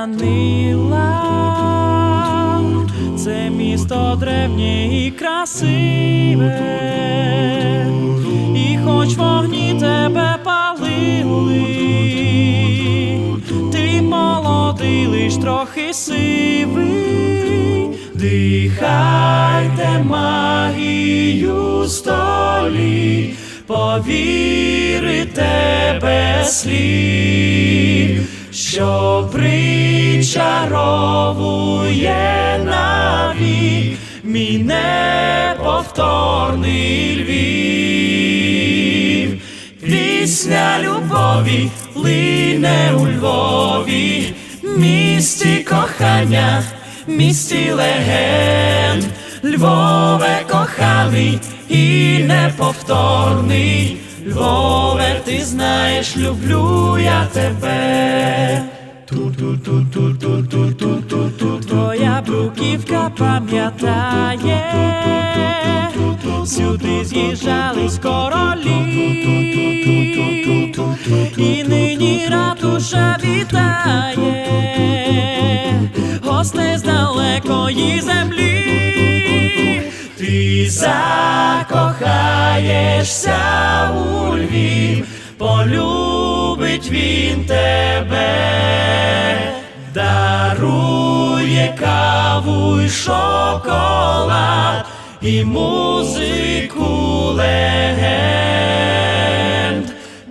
Данила, це місто древнє і красиве, і хоч вогні тебе палили, ти молодий, лиш трохи сивий, дихайте магію столі, повірите без слів що причаровує навік мій неповторний Львів. Пісня любові лине у Львові, місті кохання, місті легенд, Львове коханий і неповторний. Львове, ти знаєш, люблю я тебе. Твоя бруківка пам'ятає, сюди з'їжджались королі, і нині ратуша вітає, гостей з далекої землі, ти закохаєшся у Львів, полюбить він тебе, дарує каву й шоколад і музику легенд.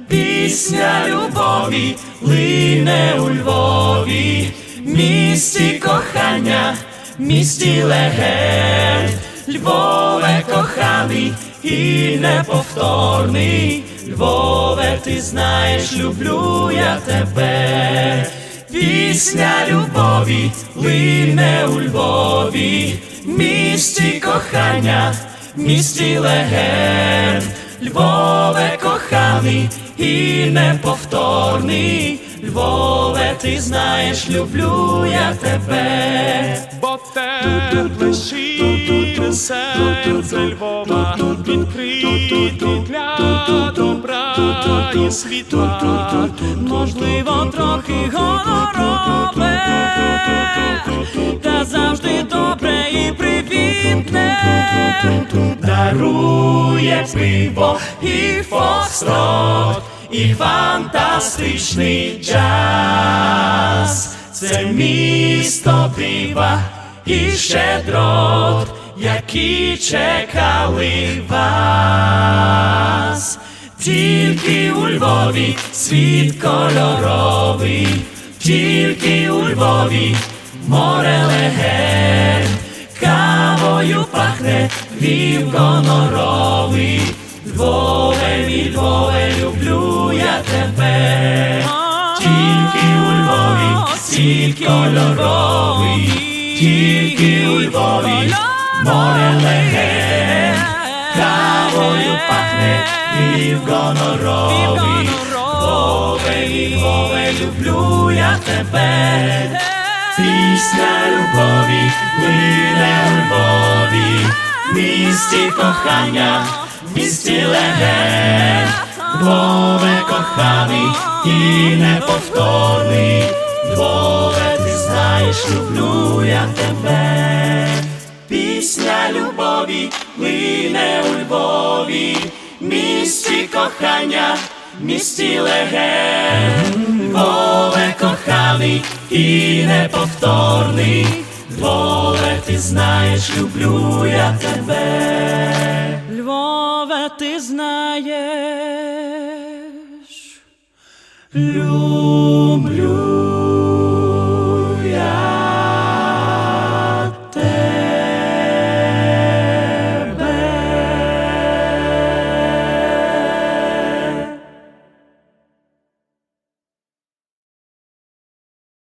Пісня любові лине у Львові, місті кохання, місті легенд, Львове коханий і неповторний. Львове, ти знаєш, люблю я тебе. Пісня любові лине у Львові, місті кохання, місті легенд, Львове коханий і неповторний. Львове, ти знаєш, люблю я тебе. Бо тепле щире серце Львова відкрите для і світла. Можливо, трохи гонорове, та завжди добре і привітне, дарує пиво і фокстрот, і фантастичний джаз. Це місто дива і щедрот, які чекали вас. Тільки у Львові світ кольоровий, тільки у Львові море легенд, кавою пахне Львів гоноровий. Львове, мій Львове, люблю я тебе. Тільки у Львові світ кольоровий, тільки у Львові море легенд, кавою пахне Львів гоноровий. Мій Львове, люблю я тебе. Пісня любові лине у Львові, місті кохання, місті легенд, Львове коханий і неповторний, Львове, ти знаєш, люблю я тебе. Пісня любові лине у Львові, місті кохання, місті легенд, Львове коханий і неповторний, Львове, ти знаєш, люблю я тебе. Львове, ти знаєш, люблю.